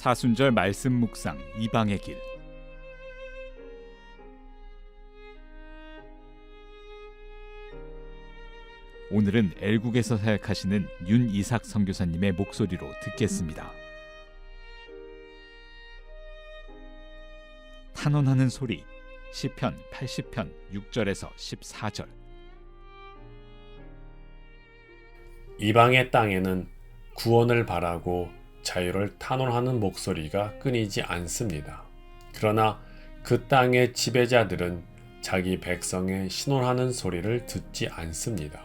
사순절 말씀 묵상 이방의 길 오늘은 엘국에서 사역하시는 윤이삭 선교사님의 목소리로 듣겠습니다. 탄원하는 소리 시편 80편 6절에서 14절 이방의 땅에는 구원을 바라고 자유를 탄원하는 목소리가 끊이지 않습니다. 그러나 그 땅의 지배자들은 자기 백성의 신원하는 소리를 듣지 않습니다.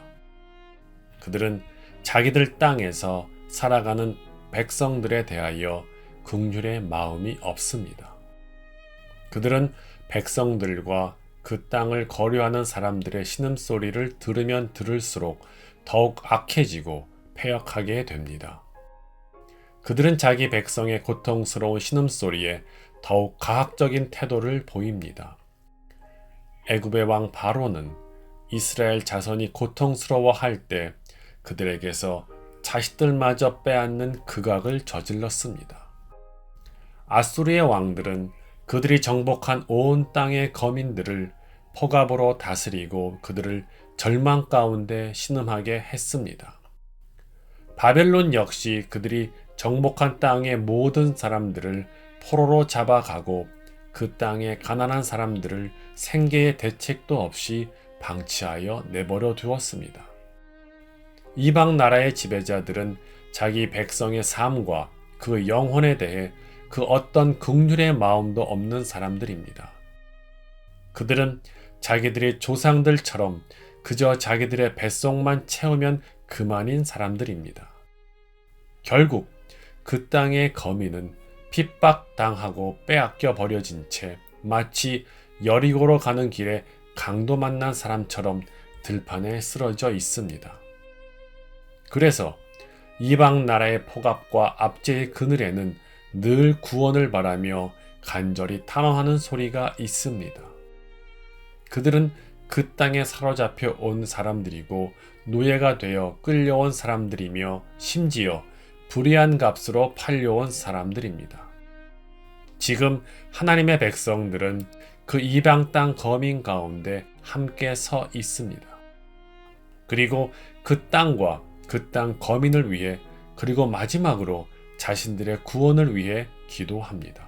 그들은 자기들 땅에서 살아가는 백성들에 대하여 긍휼의 마음이 없습니다. 그들은 백성들과 그 땅을 거류하는 사람들의 신음소리를 들으면 들을수록 더욱 악해지고 폐역하게 됩니다. 그들은 자기 백성의 고통스러운 신음소리에 더욱 가학적인 태도를 보입니다. 애굽의 왕 바로는 이스라엘 자손이 고통스러워할 때 그들에게서 자식들마저 빼앗는 극악을 저질렀습니다. 아수리의 왕들은 그들이 정복한 온 땅의 거민들을 포갑으로 다스리고 그들을 절망 가운데 신음하게 했습니다. 바벨론 역시 그들이 정복한 땅의 모든 사람들을 포로로 잡아가고 그 땅의 가난한 사람들을 생계의 대책도 없이 방치하여 내버려 두었습니다. 이방 나라의 지배자들은 자기 백성의 삶과 그 영혼에 대해 그 어떤 긍휼의 마음도 없는 사람들입니다. 그들은 자기들의 조상들처럼 그저 자기들의 뱃속만 채우면 그만인 사람들입니다. 결국 그 땅의 거민은 핍박당하고 빼앗겨 버려진 채 마치 여리고로 가는 길에 강도 만난 사람처럼 들판에 쓰러져 있습니다. 그래서 이방 나라의 포갑과 압제의 그늘에는 늘 구원을 바라며 간절히 탄원하는 소리가 있습니다. 그들은 그 땅에 사로잡혀 온 사람들이고 노예가 되어 끌려온 사람들이며 심지어 불의한 값으로 팔려온 사람들입니다. 지금 하나님의 백성들은 그 이방 땅 거민 가운데 함께 서 있습니다. 그리고 그 땅과 그 땅 거민을 위해 그리고 마지막으로 자신들의 구원을 위해 기도합니다.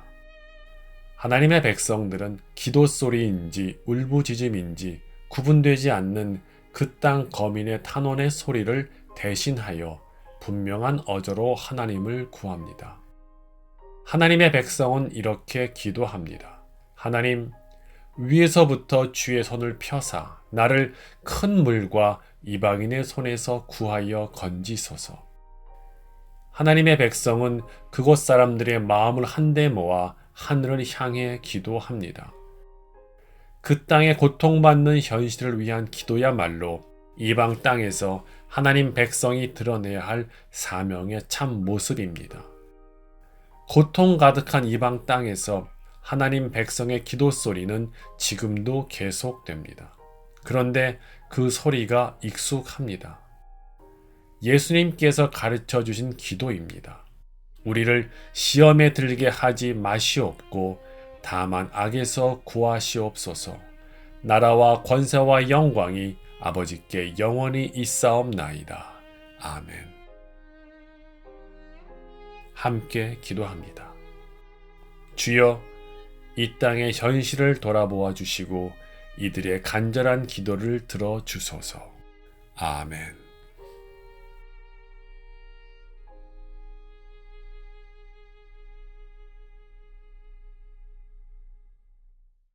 하나님의 백성들은 기도 소리인지 울부짖음인지 구분되지 않는 그 땅 거민의 탄원의 소리를 대신하여 분명한 어조로 하나님을 구합니다. 하나님의 백성은 이렇게 기도합니다. 하나님, 위에서부터 주의 손을 펴사 나를 큰 물과 이방인의 손에서 구하여 건지소서. 하나님의 백성은 그곳 사람들의 마음을 한데 모아 하늘을 향해 기도합니다. 그 땅에 고통받는 현실을 위한 기도야말로 이방 땅에서 하나님 백성이 드러내야 할 사명의 참 모습입니다. 고통 가득한 이방 땅에서 하나님 백성의 기도 소리는 지금도 계속됩니다. 그런데 그 소리가 익숙합니다. 예수님께서 가르쳐 주신 기도입니다. 우리를 시험에 들게 하지 마시옵고 다만 악에서 구하시옵소서. 나라와 권세와 영광이 아버지께 영원히 있사옵나이다. 아멘. 함께 기도합니다. 주여, 이 땅의 현실을 돌아보아 주시고 이들의 간절한 기도를 들어 주소서. 아멘.